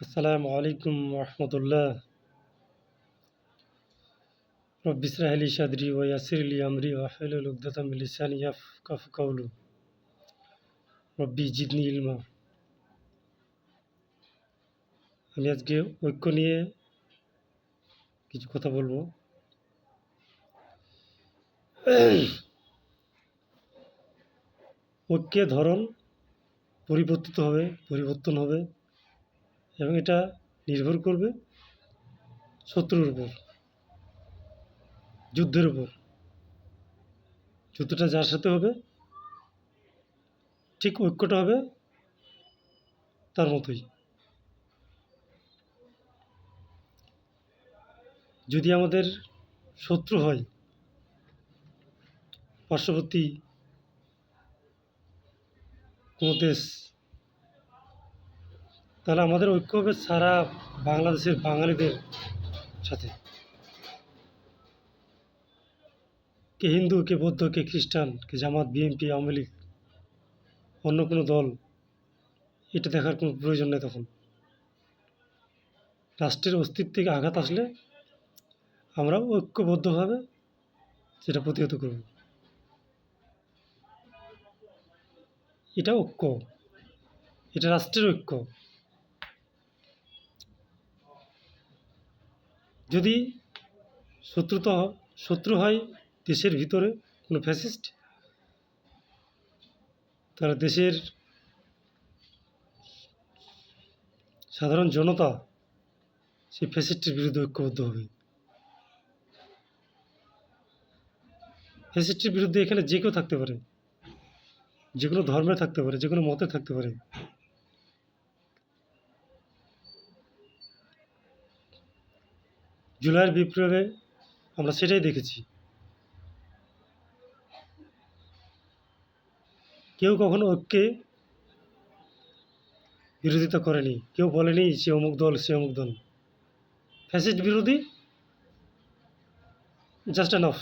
আসসালামু আলাইকুম রহমতুল্লাহ। রব্বিসরাহ আলী সাদরি ও ইয়াসির আমরি ওয়াহলুল রব্বি জিদনি ইলমা। আমি আজকে ঐক্য নিয়ে কিছু কথা বলব। ঐক্যের ধরন পরিবর্তিত হবে, পরিবর্তন হবে। এবং এটা নির্ভর করবে শত্রুর উপর, যুদ্ধের উপর। যুদ্ধটা যার সাথে হবে, ঠিক ঐক্যটা হবে তার মতোই। যদি আমাদের শত্রু হয়, পার্শ্ববর্তী কোনো দেশ তাহলে আমাদের ঐক্য হবে সারা বাংলাদেশের বাঙালিদের সাথে। কে হিন্দু, কে বৌদ্ধ, কে খ্রিস্টান, কে জামাত, বিএনপি, আওয়ামী লীগ, অন্য কোনো দল, এটা দেখার কোনো প্রয়োজন নেই তখন। রাষ্ট্রের অস্তিত্বে আঘাত আসলে আমরা ঐক্যবদ্ধভাবে সেটা প্রতিহত করব। এটা ঐক্য। এটা রাষ্ট্রের ঐক্য। যদি শত্রুতা শত্রু হয় দেশের ভিতরে কোনো ফ্যাসিস্ট তারা দেশের সাধারণ জনতা সেই ফ্যাসিস্টের বিরুদ্ধে ঐক্যবদ্ধ হবে। ফ্যাসিস্টের বিরুদ্ধে এখানে যে কেউ থাকতে পারে, যে কোনো ধর্মে থাকতে পারে, যে কোনো মতে থাকতে পারে জুলাইয়ের বিপ্লবে আমরা সেটাই দেখেছি। কেউ কখনো ঐক্যে বিরোধিতা করেনি। কেউ বলেনি সে অমুক দল, সে অমুক দল। ফ্যাসিস্ট বিরোধী জাস্ট অ্যান অফ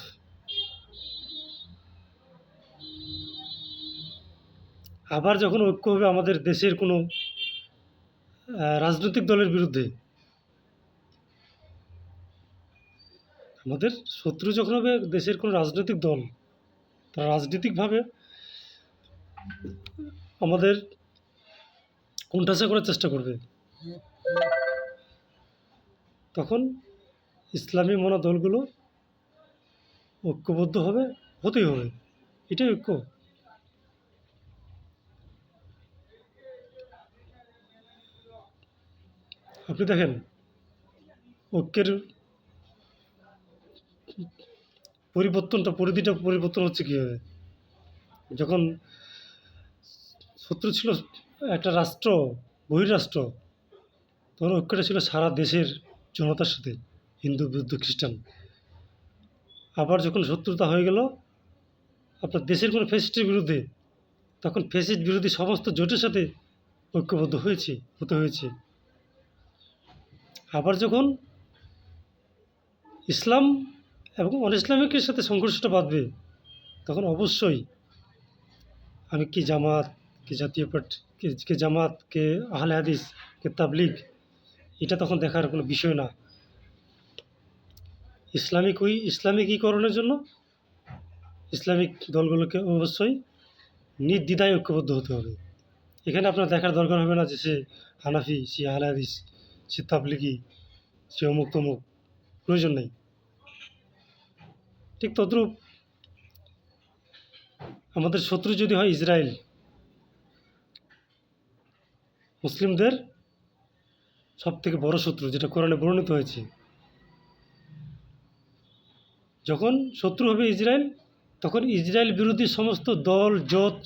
আবার যখন ঐক্য হবে আমাদের দেশের কোনো রাজনৈতিক দলের বিরুদ্ধে আমাদের শত্রু যখন হবে দেশের কোনো রাজনৈতিক দল, তারা রাজনৈতিকভাবে আমাদের কোণঠাসা করার চেষ্টা করবে। তখন ইসলামী মনা দলগুলো ঐক্যবদ্ধ হবে, হতেই হবে। এটাই ঐক্য। আপনি দেখেন, ঐক্যের পরিবর্তনটা, পরিধিটা পরিবর্তন হচ্ছে কীভাবে? যখন শত্রু ছিল একটা রাষ্ট্র, বহিরাষ্ট্র, তখন ঐক্যটা ছিল সারা দেশের জনতার সাথে, হিন্দু, বৌদ্ধ, খ্রিস্টান। আবার যখন শত্রুতা হয়ে গেল, আপনার দেশের কোনো ফেসিস্টের বিরুদ্ধে, তখন ফেসিস্ট বিরোধী সমস্ত জোটের সাথে ঐক্যবদ্ধ হয়েছে, হতে হয়েছে। আবার যখন ইসলাম এবং অন ইসলামিকের সাথে সংঘর্ষটা বাঁধবে, তখন অবশ্যই আমি কি জামাত, কি জাতীয় পার্টি, কে- কে জামাত, কে আহলে হাদিস, কে তাবলিগ, এটা তখন দেখার কোনো বিষয় না। ইসলামিক ওই, ইসলামিকীকরণের জন্য ইসলামিক দলগুলোকে অবশ্যই নির্দ্বিধায় ঐক্যবদ্ধ হতে হবে। এখানে আপনার দেখার দরকার হবে না যে সে হানাফি, সে আহলে হাদিস, সে তাবলিগি, সে অমুক তমুক প্রয়োজন নেই। ঠিক তদ্রূপ আমাদের শত্রু যদি হয় ইসরায়েল, মুসলিমদের সব থেকে বড় শত্রু, যেটা কোরআনে বর্ণিত হয়েছে। যখন শত্রু হবে ইসরায়েল, তখন ইসরায়েল বিরোধী সমস্ত দল, জোট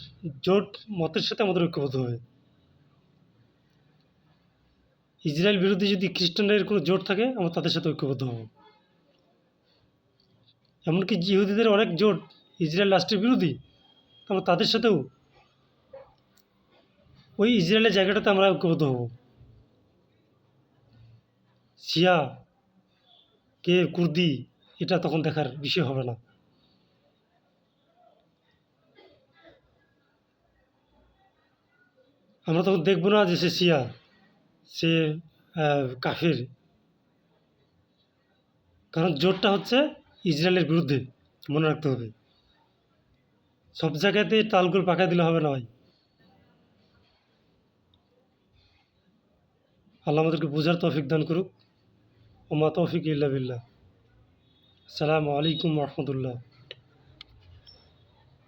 জোট মতের সাথে আমাদের ঐক্যবদ্ধ হবে। ইসরায়েল বিরোধী যদি খ্রিস্টানদের কোনো জোট থাকে, আমরা তাদের সাথে ঐক্যবদ্ধ হব। এমনকি ইহুদিদের অনেক জোট ইসরায়েল রাষ্ট্রের বিরোধী। আমরা তাদের সাথেও ওই ইসরায়েলের জায়গাটাতে আমরা ঐক্যবদ্ধ হব। শিয়া কে কুর্দি, এটা তখন দেখার বিষয় হবে না। আমরা তখন দেখব না যে সে শিয়া, সে কাফের। কারণ জোটটা হচ্ছে ইসরায়েলের বিরুদ্ধে মনে রাখতে হবে। সব জায়গাতে তালগুল পাকা দিলে হবে না ভাই। আল্লাহ আমাদেরকে বোঝার তৌফিক দান করুক। ওমা তৌফিক ইল্লা বিল্লাহ। আসসালামু আলাইকুম রহমতুল্লাহ।